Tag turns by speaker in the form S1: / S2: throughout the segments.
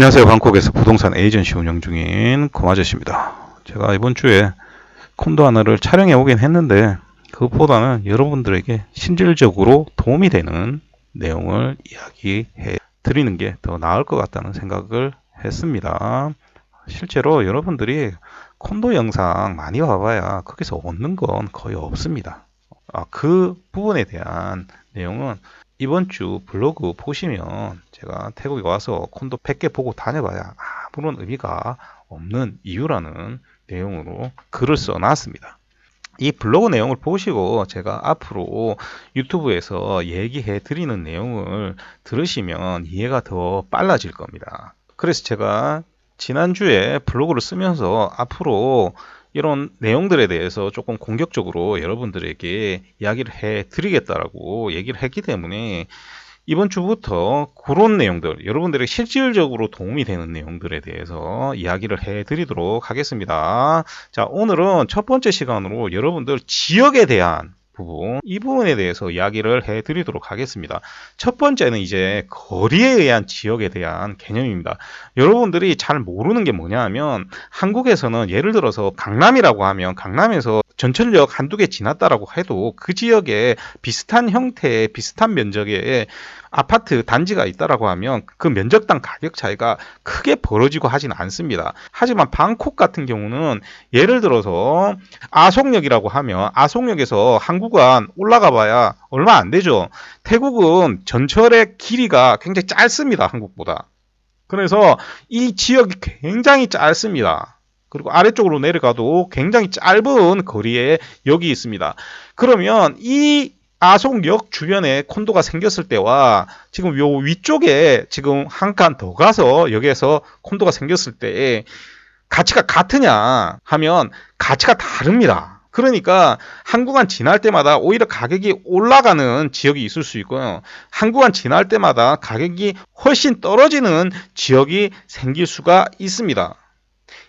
S1: 안녕하세요. 방콕에서 부동산 에이전시 운영 중인 고마저씨입니다. 제가 이번 주에 콘도 하나를 촬영해 오긴 했는데 그것보다는 여러분들에게 실질적으로 도움이 되는 내용을 이야기해 드리는 게 더 나을 것 같다는 생각을 했습니다. 실제로 여러분들이 콘도 영상 많이 봐봐야 거기서 얻는 건 거의 없습니다. 아, 그 부분에 대한 내용은 이번 주 블로그 보시면 제가 태국에 와서 콘도 100개 보고 다녀봐야 아무런 의미가 없는 이유라는 내용으로 글을 써놨습니다. 이 블로그 내용을 보시고 제가 앞으로 유튜브에서 얘기해 드리는 내용을 들으시면 이해가 더 빨라질 겁니다. 그래서 제가 지난주에 블로그를 쓰면서 앞으로 이런 내용들에 대해서 조금 공격적으로 여러분들에게 이야기를 해 드리겠다라고 얘기를 했기 때문에 이번 주부터 그런 내용들, 여러분들에게 실질적으로 도움이 되는 내용들에 대해서 이야기를 해 드리도록 하겠습니다. 자, 오늘은 첫 번째 시간으로 여러분들 지역에 대한 부분 이 부분에 대해서 이야기를 해 드리도록 하겠습니다. 첫 번째는 이제 거리에 의한 지역에 대한 개념입니다. 여러분들이 잘 모르는 게 뭐냐 하면 한국에서는 예를 들어서 강남이라고 하면 강남에서 전철역 한두 개 지났다라고 해도 그 지역에 비슷한 형태의 비슷한 면적의 아파트 단지가 있다라고 하면 그 면적당 가격 차이가 크게 벌어지고 하진 않습니다. 하지만 방콕 같은 경우는 예를 들어서 아속역이라고 하면 아속역에서 한국안 올라가 봐야 얼마 안 되죠. 태국은 전철의 길이가 굉장히 짧습니다. 한국보다. 그래서 이 지역이 굉장히 짧습니다. 그리고 아래쪽으로 내려가도 굉장히 짧은 거리에 여기 있습니다. 그러면 이 아속역 주변에 콘도가 생겼을 때와 지금 요 위쪽에 지금 한 칸 더 가서 여기에서 콘도가 생겼을 때 가치가 같으냐 하면 가치가 다릅니다. 그러니까 한국안 지날 때마다 오히려 가격이 올라가는 지역이 있을 수 있고요. 한국안 지날 때마다 가격이 훨씬 떨어지는 지역이 생길 수가 있습니다.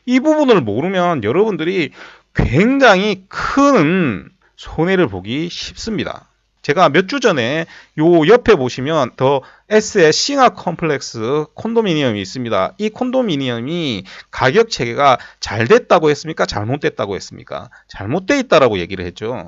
S1: 이 부분을 모르면 여러분들이 굉장히 큰 손해를 보기 쉽습니다. 제가 몇 주 전에 요 옆에 보시면 더 S의 싱하 컴플렉스 콘도미니엄이 있습니다. 이 콘도미니엄이 가격 체계가 잘 됐다고 했습니까? 잘못됐다고 했습니까? 잘못돼 있다라고 얘기를 했죠.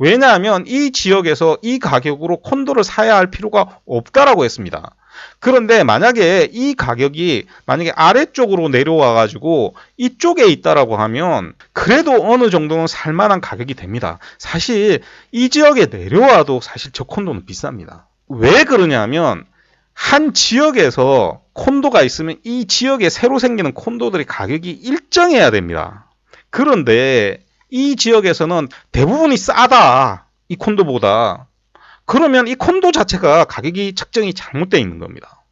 S1: 왜냐하면 이 지역에서 이 가격으로 콘도를 사야 할 필요가 없다라고 했습니다. 그런데 만약에 이 가격이 만약에 아래쪽으로 내려와 가지고 이쪽에 있다라고 하면 그래도 어느 정도는 살만한 가격이 됩니다. 사실 이 지역에 내려와도 사실 저 콘도는 비쌉니다. 왜 그러냐면 한 지역에서 콘도가 있으면 이 지역에 새로 생기는 콘도들의 가격이 일정해야 됩니다. 그런데 이 지역에서는 대부분이 싸다. 이 콘도보다. 그러면 이 콘도 자체가 가격이 책정이 잘못되어 있는 겁니다.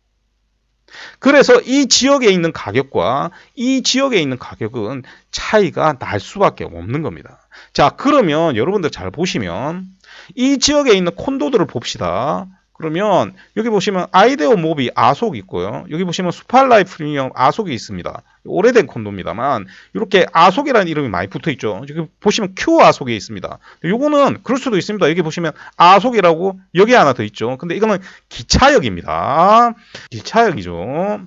S1: 그래서 이 지역에 있는 가격과 이 지역에 있는 가격은 차이가 날 수밖에 없는 겁니다. 자, 그러면 여러분들 잘 보시면 이 지역에 있는 콘도들을 봅시다. 그러면 여기 보시면 아이데오 모비 아속 있고요. 여기 보시면 수팔라이 프리미엄 아속이 있습니다. 오래된 콘도입니다만 이렇게 아속이라는 이름이 많이 붙어 있죠. 여기 보시면 Q 아속이 있습니다. 요거는 그럴 수도 있습니다. 여기 보시면 아속이라고 여기 하나 더 있죠. 근데 이거는 기차역입니다. 기차역이죠.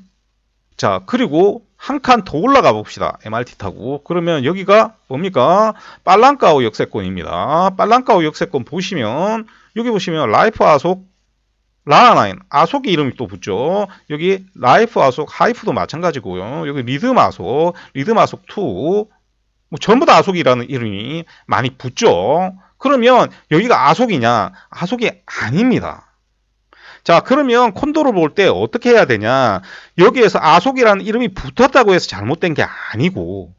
S1: 자, 그리고 한 칸 더 올라가 봅시다. MRT 타고. 그러면 여기가 뭡니까? 빨랑까오 역세권입니다. 빨랑까오 역세권 보시면 여기 보시면 라이프 아속 라나나인 아속이 이름이 또 붙죠. 여기 라이프 아속 하이프도 마찬가지고요. 여기 리듬 아속, 리듬 아속 2, 뭐 전부 다 아속이라는 이름이 많이 붙죠. 그러면 여기가 아속이냐? 아속이 아닙니다. 자, 그러면 콘도를 볼 때 어떻게 해야 되냐? 여기에서 아속이라는 이름이 붙었다고 해서 잘못된 게 아니고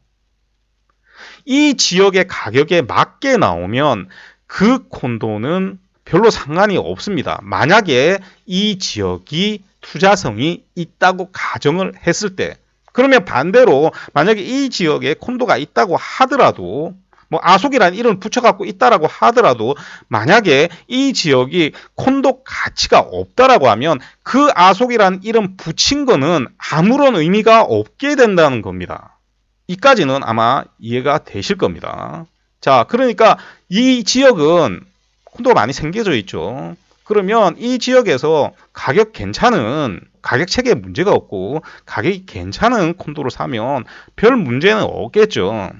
S1: 이 지역의 가격에 맞게 나오면 그 콘도는 별로 상관이 없습니다. 만약에 이 지역이 투자성이 있다고 가정을 했을 때 그러면 반대로 만약에 이 지역에 콘도가 있다고 하더라도 뭐 아속이라는 이름 붙여갖고 있다라고 하더라도 만약에 이 지역이 콘도 가치가 없다라고 하면 그 아속이라는 이름 붙인 거는 아무런 의미가 없게 된다는 겁니다. 이까지는 아마 이해가 되실 겁니다. 자, 그러니까 이 지역은 콘도가 많이 생겨져 있죠. 그러면 이 지역에서 가격 괜찮은 가격 체계에 문제가 없고 가격이 괜찮은 콘도를 사면 별 문제는 없겠죠.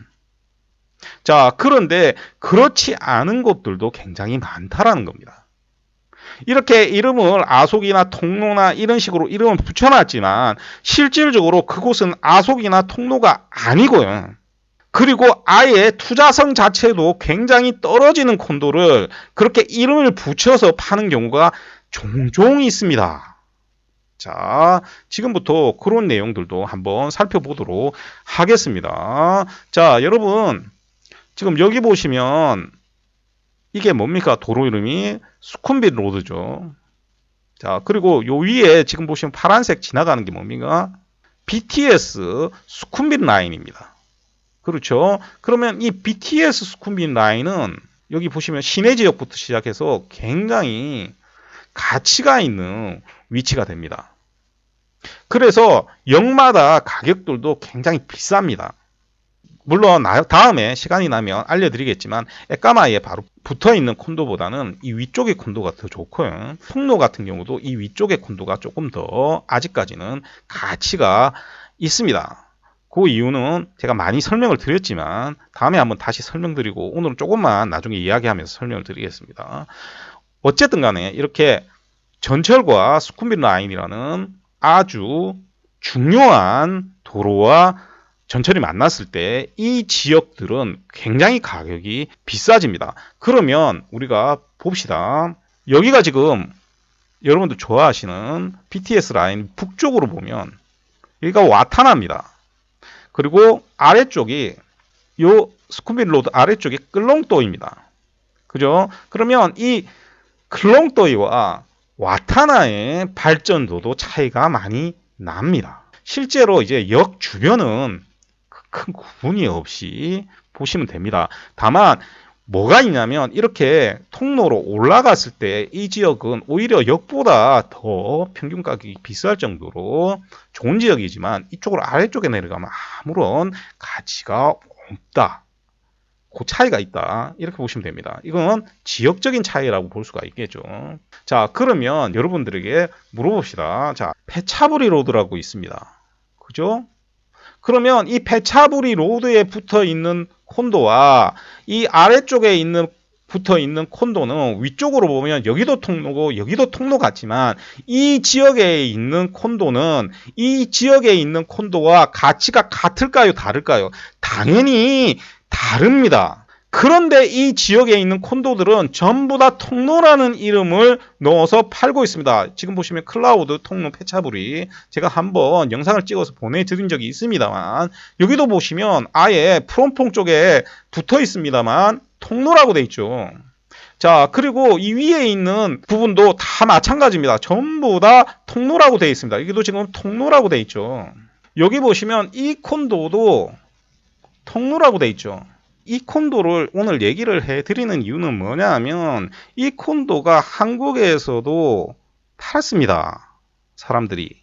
S1: 자, 그런데 그렇지 않은 곳들도 굉장히 많다라는 겁니다. 이렇게 이름을 아속이나 통로나 이런 식으로 이름을 붙여놨지만 실질적으로 그곳은 아속이나 통로가 아니고요. 그리고 아예 투자성 자체도 굉장히 떨어지는 콘도를 그렇게 이름을 붙여서 파는 경우가 종종 있습니다. 자, 지금부터 그런 내용들도 한번 살펴보도록 하겠습니다. 자, 여러분, 지금 여기 보시면 이게 뭡니까? 도로 이름이 수쿰빗 로드죠. 자, 그리고 요 위에 지금 보시면 파란색 지나가는 게 뭡니까? BTS 수쿰빗 라인입니다. 그렇죠. 그러면 이 BTS 수쿰빗 라인은 여기 보시면 시내 지역부터 시작해서 굉장히 가치가 있는 위치가 됩니다. 그래서 역마다 가격들도 굉장히 비쌉니다. 물론 다음에 시간이 나면 알려드리겠지만 에까마에 바로 붙어 있는 콘도보다는 이 위쪽의 콘도가 더 좋고요. 통로 같은 경우도 이 위쪽의 콘도가 조금 더 아직까지는 가치가 있습니다. 그 이유는 제가 많이 설명을 드렸지만 다음에 한번 다시 설명드리고 오늘은 조금만 나중에 이야기하면서 설명을 드리겠습니다. 어쨌든 간에 이렇게 전철과 수쿰빗 라인이라는 아주 중요한 도로와 전철이 만났을 때 이 지역들은 굉장히 가격이 비싸집니다. 그러면 우리가 봅시다. 여기가 지금 여러분들 좋아하시는 BTS 라인 북쪽으로 보면 여기가 와타나입니다. 그리고 아래쪽이 요 스쿠비 로드 아래쪽이 끌롱도입니다. 그죠? 그러면 이 클롱도이와 와타나의 발전도도 차이가 많이 납니다. 실제로 이제 역 주변은 큰 구분이 없이 보시면 됩니다. 다만 뭐가 있냐면 이렇게 통로로 올라갔을 때 이 지역은 오히려 역보다 더 평균 가격이 비쌀 정도로 좋은 지역이지만 이쪽으로 아래쪽에 내려가면 아무런 가치가 없다. 그 차이가 있다. 이렇게 보시면 됩니다. 이건 지역적인 차이라고 볼 수가 있겠죠. 자, 그러면 여러분들에게 물어봅시다. 자, 페차브리 로드라고 있습니다. 그죠? 그러면 이 페차브리 로드에 붙어 있는 콘도와 이 아래쪽에 있는 붙어 있는 콘도는 위쪽으로 보면 여기도 통로고 여기도 통로 같지만 이 지역에 있는 콘도는 이 지역에 있는 콘도와 가치가 같을까요? 다를까요? 당연히 다릅니다. 그런데 이 지역에 있는 콘도들은 전부 다 통로라는 이름을 넣어서 팔고 있습니다. 지금 보시면 클라우드 통로 패차블이 제가 한번 영상을 찍어서 보내드린 적이 있습니다만 여기도 보시면 아예 프롬퐁 쪽에 붙어 있습니다만 통로라고 돼 있죠. 자, 그리고 이 위에 있는 부분도 다 마찬가지입니다. 전부 다 통로라고 돼 있습니다. 여기도 지금 통로라고 돼 있죠. 여기 보시면 이 콘도도 통로라고 돼 있죠. 이 콘도를 오늘 얘기를 해 드리는 이유는 뭐냐 하면 이 콘도가 한국에서도 팔았습니다. 사람들이.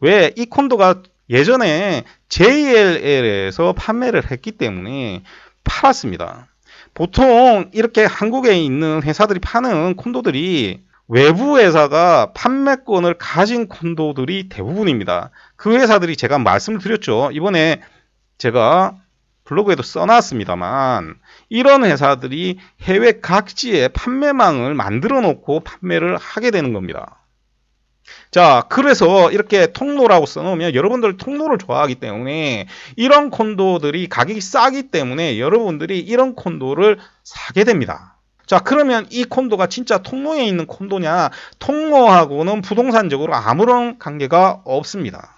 S1: 왜 이 콘도가 예전에 JLL에서 판매를 했기 때문에 팔았습니다. 보통 이렇게 한국에 있는 회사들이 파는 콘도들이 외부 회사가 판매권을 가진 콘도들이 대부분입니다. 그 회사들이 제가 말씀을 드렸죠. 이번에 제가 블로그에도 써놨습니다만 이런 회사들이 해외 각지에 판매망을 만들어 놓고 판매를 하게 되는 겁니다. 자, 그래서 이렇게 통로라고 써놓으면 여러분들 통로를 좋아하기 때문에 이런 콘도들이 가격이 싸기 때문에 여러분들이 이런 콘도를 사게 됩니다. 자, 그러면 이 콘도가 진짜 통로에 있는 콘도냐? 통로하고는 부동산적으로 아무런 관계가 없습니다.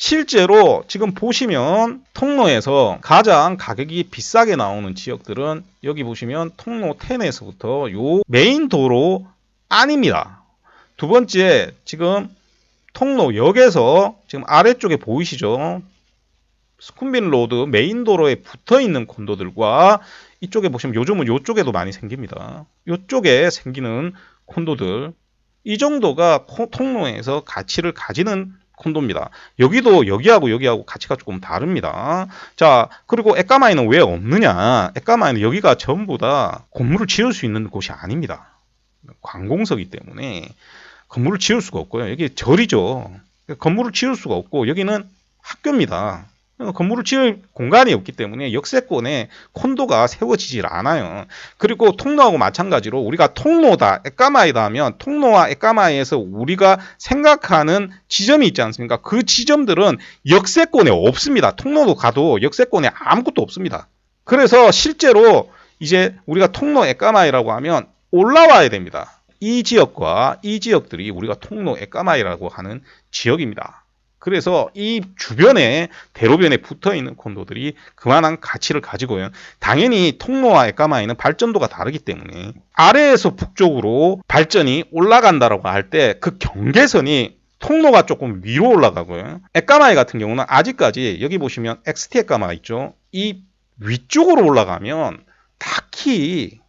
S1: 실제로 지금 보시면 통로에서 가장 가격이 비싸게 나오는 지역들은 여기 보시면 통로 10에서부터 요 메인 도로 아닙니다. 두 번째 지금 통로 역에서 지금 아래쪽에 보이시죠? 스쿤빈 로드 메인 도로에 붙어 있는 콘도들과 이쪽에 보시면 요즘은 이쪽에도 많이 생깁니다. 이쪽에 생기는 콘도들 이 정도가 통로에서 가치를 가지는 콘도입니다. 여기도 여기하고 여기하고 가치가 조금 다릅니다. 자, 그리고 에까마이는 왜 없느냐? 에까마이는 여기가 전부 다 건물을 지을 수 있는 곳이 아닙니다. 관공서기 때문에 건물을 지을 수가 없고요. 여기 절이죠. 건물을 지을 수가 없고 여기는 학교입니다. 건물을 지을 공간이 없기 때문에 역세권에 콘도가 세워지질 않아요. 그리고 통로하고 마찬가지로 우리가 통로다, 에까마이다 하면 통로와 에까마이에서 우리가 생각하는 지점이 있지 않습니까? 그 지점들은 역세권에 없습니다. 통로도 가도 역세권에 아무것도 없습니다. 그래서 실제로 이제 우리가 통로 에까마이라고 하면 올라와야 됩니다. 이 지역과 이 지역들이 우리가 통로 에까마이라고 하는 지역입니다. 그래서 이 주변에 대로변에 붙어 있는 콘도들이 그만한 가치를 가지고요. 당연히 통로와 에까마이는 발전도가 다르기 때문에 아래에서 북쪽으로 발전이 올라간다라고 할 때 그 경계선이 통로가 조금 위로 올라가고요. 에까마이 같은 경우는 아직까지 여기 보시면 XT 에까마 있죠. 이 위쪽으로 올라가면 딱히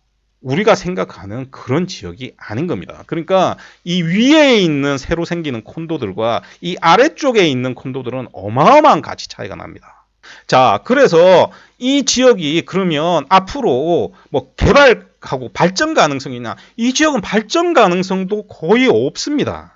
S1: 우리가 생각하는 그런 지역이 아닌 겁니다. 그러니까 이 위에 있는 새로 생기는 콘도들과 이 아래쪽에 있는 콘도들은 어마어마한 가치 차이가 납니다. 자, 그래서 이 지역이 그러면 앞으로 뭐 개발하고 발전 가능성이냐? 이 지역은 발전 가능성도 거의 없습니다.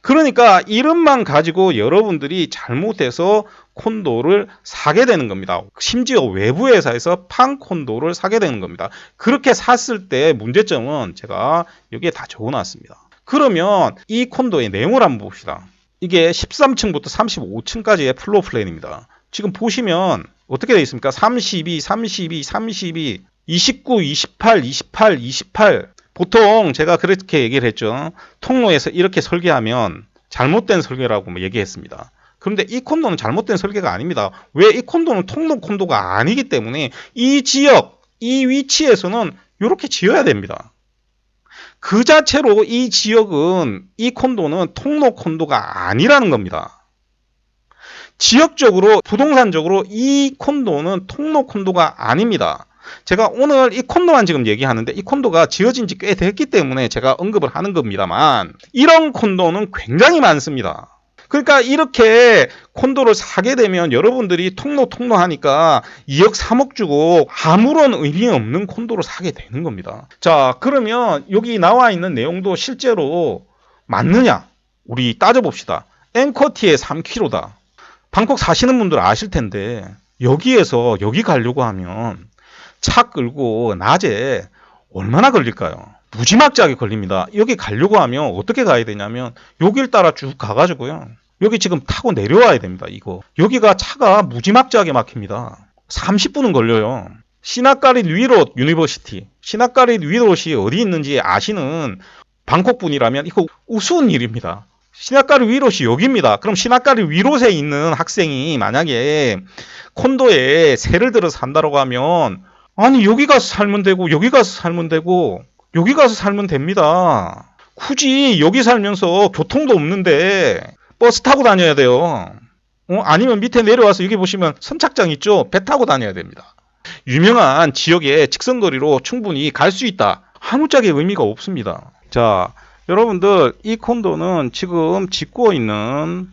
S1: 그러니까 이름만 가지고 여러분들이 잘못해서 콘도를 사게 되는 겁니다. 심지어 외부 회사에서 판 콘도를 사게 되는 겁니다. 그렇게 샀을 때 문제점은 제가 여기에 다 적어놨습니다. 그러면 이 콘도의 내용을 한번 봅시다. 이게 13층부터 35층까지의 플로어 플랜입니다. 지금 보시면 어떻게 되어 있습니까? 32, 32, 32, 29, 28, 28, 28. 보통 제가 그렇게 얘기를 했죠. 통로에서 이렇게 설계하면 잘못된 설계라고 뭐 얘기했습니다. 그런데 이 콘도는 잘못된 설계가 아닙니다. 왜 이 콘도는 통로 콘도가 아니기 때문에 이 지역, 이 위치에서는 이렇게 지어야 됩니다. 그 자체로 이 지역은 이 콘도는 통로 콘도가 아니라는 겁니다. 지역적으로 부동산적으로 이 콘도는 통로 콘도가 아닙니다. 제가 오늘 이 콘도만 지금 얘기하는데 이 콘도가 지어진 지 꽤 됐기 때문에 제가 언급을 하는 겁니다만 이런 콘도는 굉장히 많습니다. 그러니까 이렇게 콘도를 사게 되면 여러분들이 통로 통로 하니까 2억 3억 주고 아무런 의미 없는 콘도를 사게 되는 겁니다. 자, 그러면 여기 나와 있는 내용도 실제로 맞느냐? 우리 따져봅시다. 앵커티에 3km다. 방콕 사시는 분들 아실 텐데 여기에서 여기 가려고 하면 차 끌고 낮에 얼마나 걸릴까요? 무지막지하게 걸립니다. 여기 가려고 하면 어떻게 가야 되냐면 여길 따라 쭉 가가지고요. 여기 지금 타고 내려와야 됩니다. 이거 여기가 차가 무지막지하게 막힙니다. 30분은 걸려요. 시나까리 위롯 유니버시티 시나까리 위롯이 어디 있는지 아시는 방콕 분이라면 이거 우스운 일입니다. 시나까리 위롯이 여기입니다. 그럼 시나까리 위롯에 있는 학생이 만약에 콘도에 세를 들어 산다고 하면 아니 여기 가서 살면 되고 여기 가서 살면 되고 여기 가서 살면 됩니다. 굳이 여기 살면서 교통도 없는데 버스 타고 다녀야 돼요. 어? 아니면 밑에 내려와서 여기 보시면 선착장 있죠? 배 타고 다녀야 됩니다. 유명한 지역에 직선거리로 충분히 갈 수 있다. 아무짝에 의미가 없습니다. 자, 여러분들 이 콘도는 지금 짓고 있는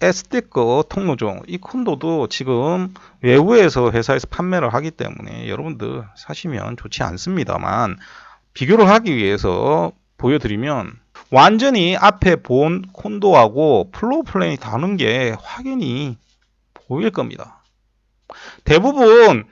S1: 에스티거 통로죠. 이 콘도도 지금 외부에서 회사에서 판매를 하기 때문에 여러분들 사시면 좋지 않습니다만 비교를 하기 위해서 보여드리면 완전히 앞에 본 콘도하고 플로우 플랜이 다른 게 확연히 보일 겁니다. 대부분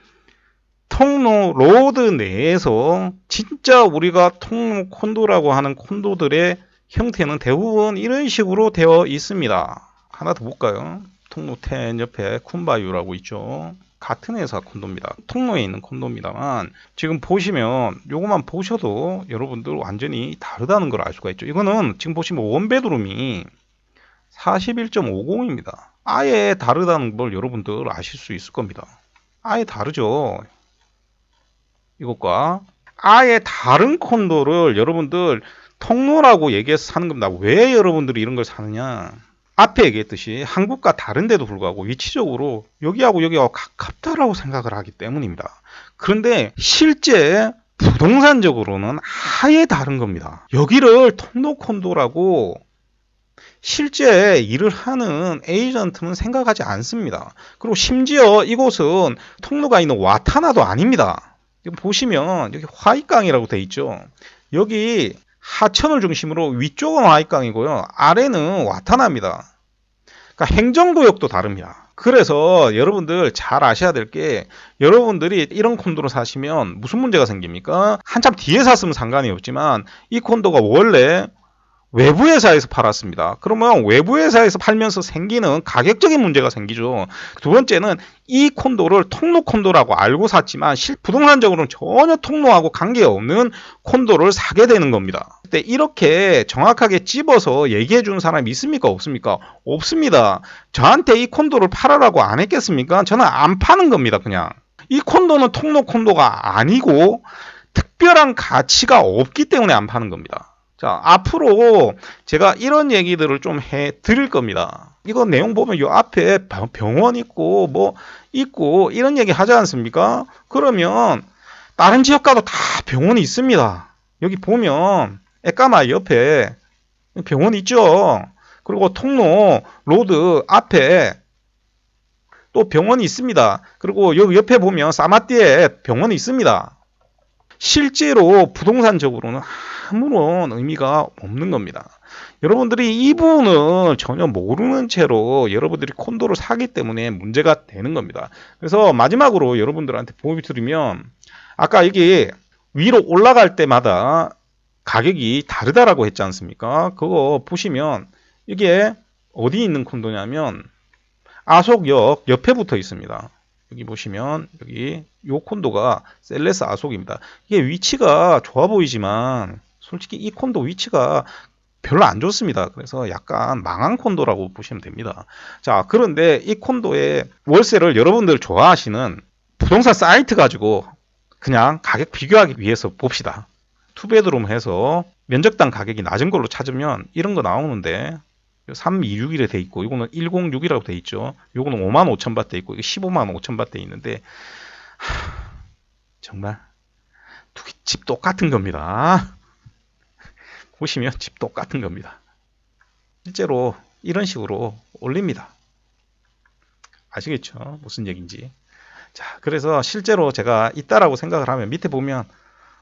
S1: 통로 로드 내에서 진짜 우리가 통로 콘도라고 하는 콘도들의 형태는 대부분 이런 식으로 되어 있습니다. 하나 더 볼까요? 통로 10 옆에 쿤바유라고 있죠. 같은 회사 콘도입니다. 통로에 있는 콘도입니다만 지금 보시면 요것만 보셔도 여러분들 완전히 다르다는 걸 알 수가 있죠. 이거는 지금 보시면 원베드룸이 41.50입니다. 아예 다르다는 걸 여러분들 아실 수 있을 겁니다. 아예 다르죠. 이것과 아예 다른 콘도를 여러분들 통로라고 얘기해서 사는 겁니다. 왜 여러분들이 이런 걸 사느냐? 앞에 얘기했듯이 한국과 다른데도 불구하고 위치적으로 여기하고 여기하고 가깝다라고 생각을 하기 때문입니다. 그런데 실제 부동산적으로는 아예 다른 겁니다. 여기를 통로콘도라고 실제 일을 하는 에이전트는 생각하지 않습니다. 그리고 심지어 이곳은 통로가 있는 와타나도 아닙니다. 보시면 여기 화이강이라고 돼 있죠. 여기 하천을 중심으로 위쪽은 와이강이고요. 아래는 와타나입니다. 그러니까 행정구역도 다릅니다. 그래서 여러분들 잘 아셔야 될 게 여러분들이 이런 콘도를 사시면 무슨 문제가 생깁니까? 한참 뒤에 샀으면 상관이 없지만 이 콘도가 원래 외부 회사에서 팔았습니다. 그러면 외부 회사에서 팔면서 생기는 가격적인 문제가 생기죠. 두 번째는 이 콘도를 통로 콘도라고 알고 샀지만 실 부동산적으로는 전혀 통로하고 관계없는 콘도를 사게 되는 겁니다. 근데 이렇게 정확하게 찝어서 얘기해 주는 사람이 있습니까? 없습니까? 없습니다. 저한테 이 콘도를 팔아라고 안 했겠습니까? 저는 안 파는 겁니다. 그냥. 이 콘도는 통로 콘도가 아니고 특별한 가치가 없기 때문에 안 파는 겁니다. 자, 앞으로 제가 이런 얘기들을 좀 해 드릴 겁니다. 이거 내용 보면 요 앞에 병원 있고 뭐 있고 이런 얘기 하지 않습니까? 그러면 다른 지역 가도 다 병원이 있습니다. 여기 보면 에까마 옆에 병원 있죠. 그리고 통로 로드 앞에 또 병원이 있습니다. 그리고 여기 옆에 보면 사마띠에 병원이 있습니다. 실제로 부동산적으로는 아무런 의미가 없는 겁니다. 여러분들이 이 부분을 전혀 모르는 채로 여러분들이 콘도를 사기 때문에 문제가 되는 겁니다. 그래서 마지막으로 여러분들한테 보여 드리면 아까 이게 위로 올라갈 때마다 가격이 다르다라고 했지 않습니까? 그거 보시면 이게 어디 있는 콘도냐면 아속역 옆에 붙어 있습니다. 여기 보시면 여기 요 콘도가 셀레스 아속입니다. 이게 위치가 좋아 보이지만 솔직히 이 콘도 위치가 별로 안 좋습니다. 그래서 약간 망한 콘도라고 보시면 됩니다. 자, 그런데 이 콘도의 월세를 여러분들 좋아하시는 부동산 사이트 가지고 그냥 가격 비교하기 위해서 봅시다. 투베드룸 해서 면적당 가격이 낮은 걸로 찾으면 이런 거 나오는데 3261에 돼 있고 이거는 106이라고 돼 있죠. 요거는 5만 5천 바트 있고 이게 15만 5천 바트 있는데 하, 정말 집 똑같은 겁니다. 보시면 집 똑같은 겁니다. 실제로 이런 식으로 올립니다. 아시겠죠? 무슨 얘기인지. 자, 그래서 실제로 제가 있다라고 생각을 하면 밑에 보면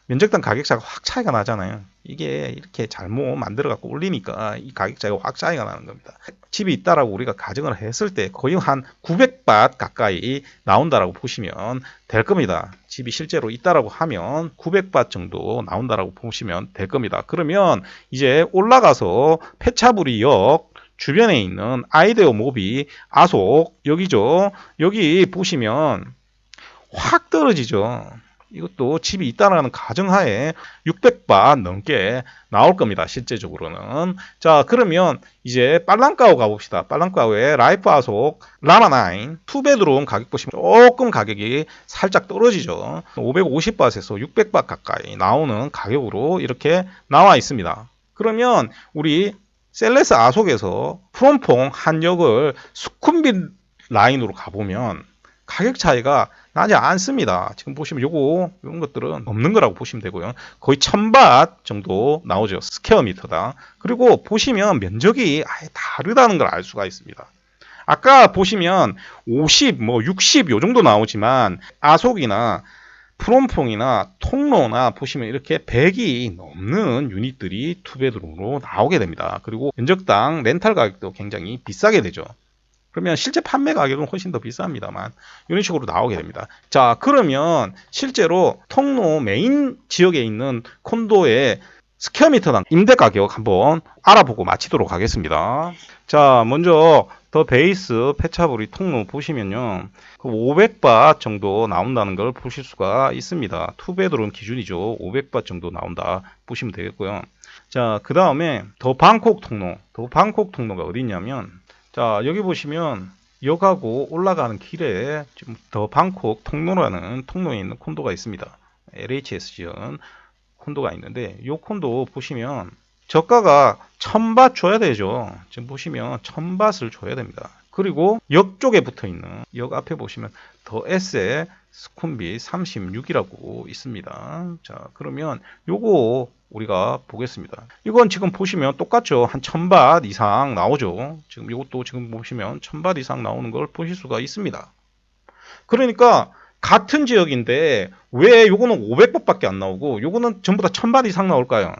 S1: 면적당 가격 차가 확 차이가 나잖아요. 이게 이렇게 잘못 만들어 갖고 올리니까 이 가격 차이가 확 차이가 나는 겁니다. 집이 있다라고 우리가 가정을 했을 때 거의 한 900밭 가까이 나온다라고 보시면 될 겁니다. 집이 실제로 있다라고 하면 900밭 정도 나온다라고 보시면 될 겁니다. 그러면 이제 올라가서 페차부리역 주변에 있는 아이데오 모비 아속 여기죠. 여기 보시면 확 떨어지죠. 이것도 집이 있다는 가정하에 600바 넘게 나올 겁니다. 실제적으로는. 자, 그러면 이제 빨랑까오 가봅시다. 빨랑까오의 라이프 아속 라마9 투베드룸 가격 보시면 조금 가격이 살짝 떨어지죠. 550바트에서 600바 가까이 나오는 가격으로 이렇게 나와 있습니다. 그러면 우리 셀레스 아속에서 프롬퐁 한역을 수쿰빗 라인으로 가보면 가격 차이가 나지 않습니다. 지금 보시면 요거 이런 것들은 없는 거라고 보시면 되고요. 거의 1000밭 정도 나오죠. 스퀘어 미터다. 그리고 보시면 면적이 아예 다르다는 걸 알 수가 있습니다. 아까 보시면 50, 뭐 60 요 정도 나오지만 아속이나 프롬퐁이나 통로나 보시면 이렇게 100이 넘는 유닛들이 투베드룸으로 나오게 됩니다. 그리고 면적당 렌탈 가격도 굉장히 비싸게 되죠. 그러면 실제 판매 가격은 훨씬 더 비쌉니다만 이런 식으로 나오게 됩니다. 자 그러면 실제로 통로 메인 지역에 있는 콘도의 스퀘어미터당 임대 가격 한번 알아보고 마치도록 하겠습니다. 자 먼저 더 베이스 페차브리 통로 보시면요 500바 그 정도 나온다는 걸 보실 수가 있습니다. 투베드룸 기준이죠. 500바 정도 나온다 보시면 되겠고요. 자 그 다음에 더 방콕 통로 더 방콕 통로가 어디 있냐면 자, 여기 보시면 역하고 올라가는 길에 지금 더 방콕 통로라는 통로에 있는 콘도가 있습니다. LHS 지원 콘도가 있는데 이 콘도 보시면 저가가 1000밭 줘야 되죠. 지금 보시면 1000밭을 줘야 됩니다. 그리고 역 쪽에 붙어 있는 역 앞에 보시면 더 S의 스쿰비 36이라고 있습니다. 자, 그러면 요거 우리가 보겠습니다. 이건 지금 보시면 똑같죠. 한 1000밭 이상 나오죠. 지금 이것도 지금 보시면 1000밭 이상 나오는 걸 보실 수가 있습니다. 그러니까 같은 지역인데 왜 요거는 500밭밖에 안 나오고 요거는 전부 다 1000밭 이상 나올까요?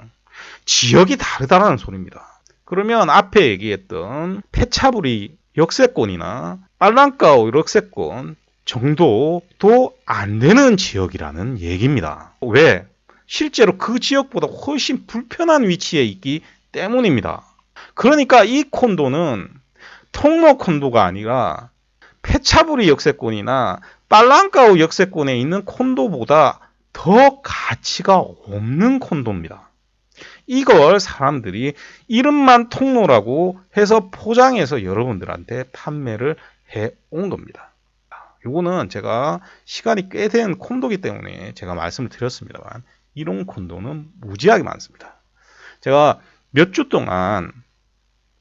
S1: 지역이 다르다라는 소리입니다. 그러면 앞에 얘기했던 페차부리 역세권이나 빨랑까오 역세권 정도도 안 되는 지역이라는 얘기입니다. 왜? 실제로 그 지역보다 훨씬 불편한 위치에 있기 때문입니다. 그러니까 이 콘도는 통로 콘도가 아니라 페차부리 역세권이나 빨랑까오 역세권에 있는 콘도보다 더 가치가 없는 콘도입니다. 이걸 사람들이 이름만 통로라고 해서 포장해서 여러분들한테 판매를 해 온 겁니다. 요거는 제가 시간이 꽤 된 콘도기 때문에 제가 말씀을 드렸습니다만 이런 콘도는 무지하게 많습니다. 제가 몇 주 동안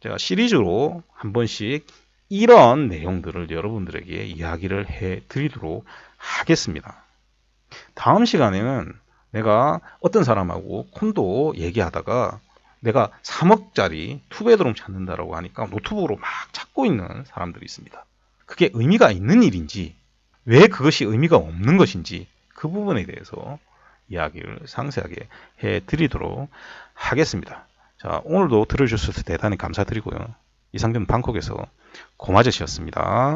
S1: 제가 시리즈로 한 번씩 이런 내용들을 여러분들에게 이야기를 해 드리도록 하겠습니다. 다음 시간에는 내가 어떤 사람하고 콘도 얘기하다가 내가 3억짜리 투베드룸 찾는다라고 하니까 노트북으로 막 찾고 있는 사람들이 있습니다. 그게 의미가 있는 일인지, 왜 그것이 의미가 없는 것인지 그 부분에 대해서 이야기를 상세하게 해 드리도록 하겠습니다. 자, 오늘도 들어주셔서 대단히 감사드리고요. 이상준 방콕에서 고마저씨였습니다.